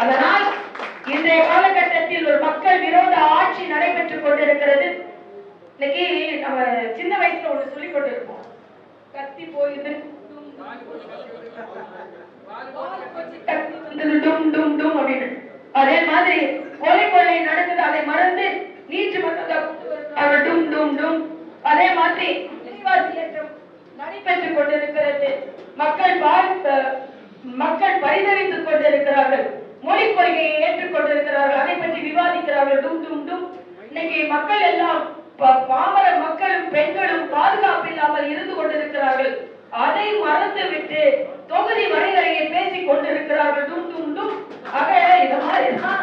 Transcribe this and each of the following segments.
அதனால் இன்றைய காலகட்டத்தில் ஒரு மக்கள் விரோத ஆட்சி நடைபெற்றுக் கொண்டிருக்கிறது. இன்னைக்கு நம்ம சின்ன வயசுல ஒண்ணு சொல்லிக் கொண்டிருப்போம். கத்தி போயிது அப்படின்னு அதே மாதிரி கொலை கொள்ளை நடக்குது அதை மறந்து நீச்சு மசோதா டும் டும் டும். அதே மாதிரி விசுவாசியேற்றம் நடைபெற்றுக் கொண்டிருக்கிறது. மக்கள் மக்கள் பரிதவித்துக் கொண்டிருக்கிறார்கள். டும் டும் டும் இன்னைக்கு மக்கள் எல்லாம் பாமர மக்களும் பெண்களும் பாதுகாப்பு இல்லாமல் இருந்து கொண்டிருக்கிறார்கள். அதை மறந்து விட்டு தொகுதி வரைகரையை பேசிக் கொண்டிருக்கிறார்கள். டும் டும் டும் ஆக இந்த மாதிரி தான்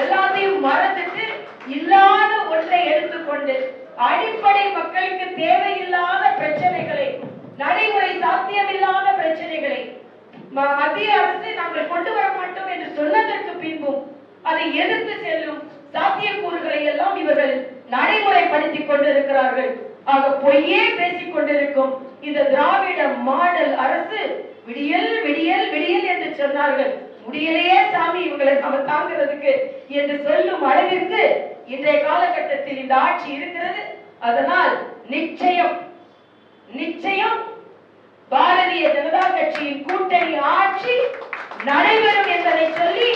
எல்லாத்தையும் மறந்துட்டு இல்லாத ஒன்றை எடுத்துக்கொண்டு அடிப்படை மக்களுக்கு தேவையில்லாத பிரச்சனைகளை நடைமுறை சாத்தியமில்லாத பிரச்சனைகளை மத்திய அரசு நாங்கள் கொண்டு வர மாட்டோம் என்று சொன்னதற்கு பின்பும் அதை எதிர்த்து செல்லும் சாத்தியக்கூறுகளை எல்லாம் இவர்கள் நடைமுறைப்படுத்திக் கொண்டிருக்கிறார்கள் ஆக பொய்யே பேசிக் கொண்டிருக்கும் இந்த திராவிட மாடல் அரசு விடியல் விடியல் விடியல் என்று சொன்னார்கள். முடியலையே சாமி இவங்களை நம்ம தாங்கிறதுக்கு என்று சொல்லும் அளவிற்கு இன்றைய காலகட்டத்தில் இந்த ஆட்சி இருக்கிறது. அதனால் நிச்சயம் நிச்சயம் பாரதிய ஜனதா கட்சியின் கூட்டணி ஆட்சி நடைபெறும் என்பதை சொல்லி